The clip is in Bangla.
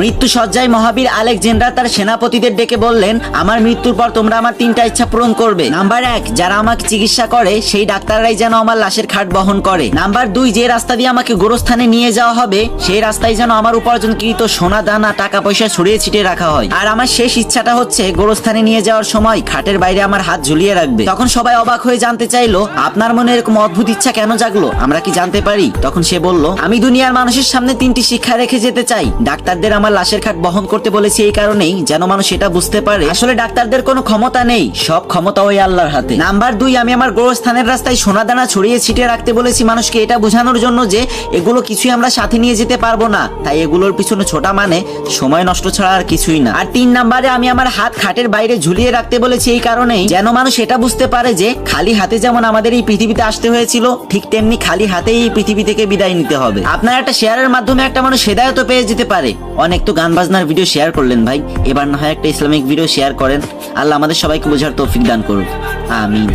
মৃত্যু সজ্জায় মহাবীর আলেকজেন্ডার তার সেনাপতিদের ডেকে বললেন, আমার মৃত্যুর পর তোমরা আমার তিনটা ইচ্ছা পূরণ করবে। নাম্বার এক, যারা আমাকে চিকিৎসা করে, সেই ডাক্তাররাই যেন আমার লাশের খাট বহন করে। নাম্বার দুই, যে রাস্তা দিয়ে আমাকে গোরস্থানে নিয়ে যাওয়া হবে, সেই রাস্তায় যেন আমার উপার্জনকৃত সোনা, দানা, টাকা পয়সা ছড়িয়ে ছিটিয়ে রাখা হয়। আর আমার শেষ ইচ্ছাটা হচ্ছে গোরস্থানে নিয়ে যাওয়ার সময় খাটের বাইরে আমার হাত ঝুলিয়ে রাখবে। তখন সবাই অবাক হয়ে জানতে চাইলো, আপনার মনে এরকম অদ্ভুত ইচ্ছা কেন জাগলো? আমরা কি জানতে পারি? তখন সে বলল, আমি দুনিয়ার মানুষের সামনে তিনটি শিক্ষা রেখে যেতে চাই। ডাক্তারদের আমার লাশের খাট বহন করতে বলেছি এই কারণেই, যেন মানুষ এটা বুঝতে পারে। আসলে ডাক্তারদের কোনো ক্ষমতা নেই, সব ক্ষমতা ওই আল্লাহর হাতে। নাম্বার দুই, আমি আমার গোরস্থানের রাস্তায় সোনা দানা ছড়িয়ে ছিটিয়ে রাখতে বলেছি মানুষকে এটা বোঝানোর জন্য যে, এগুলো কিছুই আমরা সাথে নিয়ে যেতে পারব না। তাই এগুলোর পিছনে ছোটা মানে সময় নষ্ট ছাড়া আর কিছুই না। আর তিন নাম্বারে, আমি আমার হাত খাটের বাইরে ঝুলিয়ে রাখতে বলেছি এই কারণেই, যেন মানুষ এটা বুঝতে পারে যে, খালি হাতে যেমন আমাদের এই পৃথিবীতে আসতে হয়েছিল, ঠিক তেমনি খালি হাতেই এই পৃথিবী থেকে বিদায় নিতে হবে। আপনার একটা শেয়ারের মাধ্যমে একটা মানুষ হেদায়ত পেয়ে যেতে পারে। অনেক তো গান বাজনার ভিডিও শেয়ার করলেন ভাই। এবার না হয় একটা ইসলামিক ভিডিও শেয়ার করেন। আল্লাহ আমাদের সবাইকে বোঝার তৌফিক দান করুন আমিন।